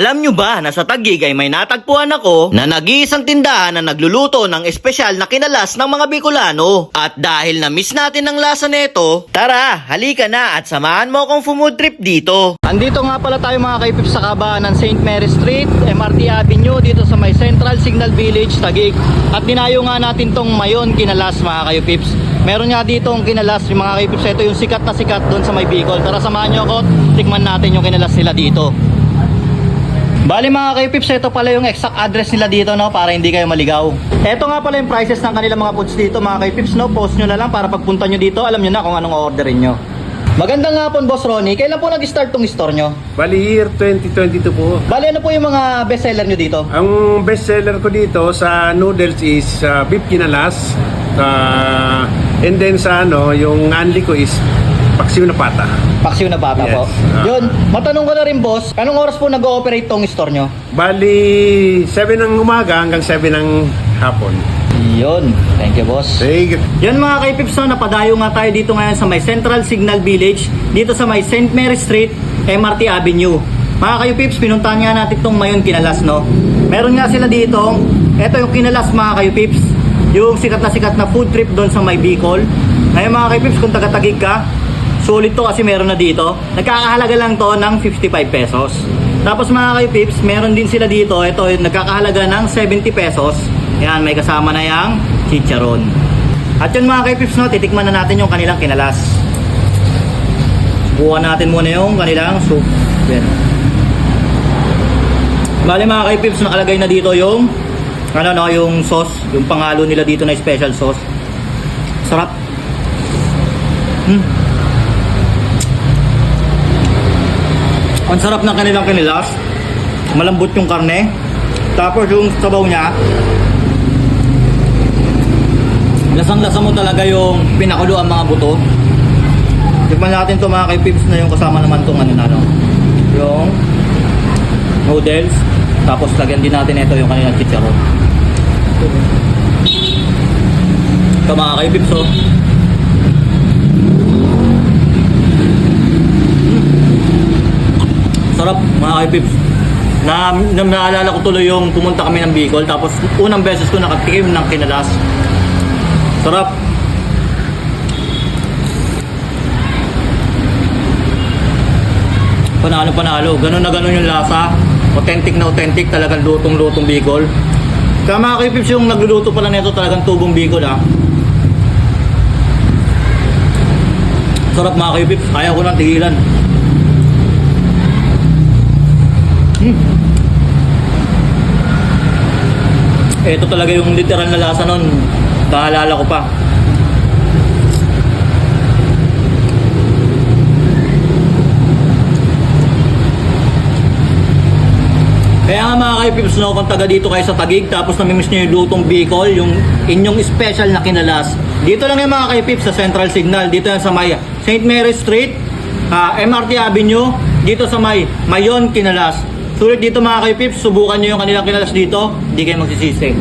Alam nyo ba na sa Taguig ay may natagpuan ako na nag-iisang tindahan na nagluluto ng espesyal na kinalas ng mga Bicolano. At dahil na-miss natin ang lasa nito, tara, halika na at samahan mo akong food trip dito. Andito nga pala tayo mga kaipips sa kabaan ng St. Mary Street, MRT Avenue dito sa may Central Signal Village, Taguig. At dinayo nga natin tong mayon kinalas mga kaipips. Meron nga dito ang kinalas yung mga kaipips. Ito yung sikat na sikat doon sa may Bicol. Tara samahan nyo ako, tikman natin yung kinalas nila dito. Bali mga kaipips, ito pala yung exact address nila dito no para hindi kayo maligaw. Ito nga pala yung prices ng kanilang mga foods dito mga kaipips no. Post nyo na lang para pagpunta nyo dito, alam nyo na kung anong orderin nyo. Magandang nga po Boss Ronnie, kailan po nag-start tong store nyo? Bali year 2022 po. Bali ano po yung mga bestseller nyo dito? Ang best seller ko dito sa noodles is uh, beef kinalas. Uh, and then sa ano, yung anli ko is paksiw na pata. Paksiw na bata po. Yes. Ah. Yun, matanong ko na rin boss, anong oras po nag-ooperate tong store nyo? Bali 7 ng umaga hanggang 7 ng hapon. Yun, thank you boss. Sige. Yan mga kaipips, no, napadayo nga tayo dito ngayon sa may Central Signal Village, dito sa may St. Mary Street, MRT Avenue. Mga kayupips, pinuntahan nga natin tong mayon kinalas, no? Meron nga sila dito, eto yung kinalas mga kayupips, yung sikat na sikat na food trip doon sa may Bicol. Ngayon mga kayupips, kung taga-tagig ka, sulit to kasi meron na dito. Nagkakahalaga lang to ng 55 pesos. Tapos mga kayupips, meron din sila dito, ito nagkakahalaga ng 70 pesos. Yan, may kasama na yung chicharon. At yun mga kaypips, no, titikman na natin yung kanilang kinalas. Buwan natin muna yung kanilang soup. Yan. Bali mga kaypips, nakalagay na dito yung ano no, yung sauce, yung pangalo nila dito na special sauce. Sarap. Hmm. Ang sarap ng kanilang kinilas. Malambot yung karne. Tapos yung sabaw niya, lasang-lasa mo talaga yung pinakulo ang mga buto. Tikman natin to mga kay-pips na yung kasama naman tong ano na no. Yung noodles. Tapos lagyan din natin ito yung kanilang chicharon. Ito mga kay-pips oh. Sarap mga kay-pips. Na, na naalala ko tuloy yung pumunta kami ng Bicol tapos unang beses ko nakatikim ng kinalas. Sarap. Panalo panalo. Ganun na ganun yung lasa. Authentic na authentic. Talagang lutong-lutong Bicol. Kaya mga kaipips yung nagluluto pala nito talagang tubong Bicol ah. Sarap mga kaipips. Kaya ko nang tigilan. Hmm. Ito talaga yung literal na lasa nun. Naalala ko pa. Kaya nga mga kaipips no, kung taga dito kayo sa Tagig tapos namimiss nyo yung lutong Bicol, yung inyong special na kinalas. Dito lang yung mga kaipips sa Central Signal, dito yan sa may St. Mary Street, ah, MRT Avenue, dito sa may Mayon Kinalas. Sulit dito mga kaipips, subukan nyo yung kanilang kinalas dito, hindi kayo magsisisi.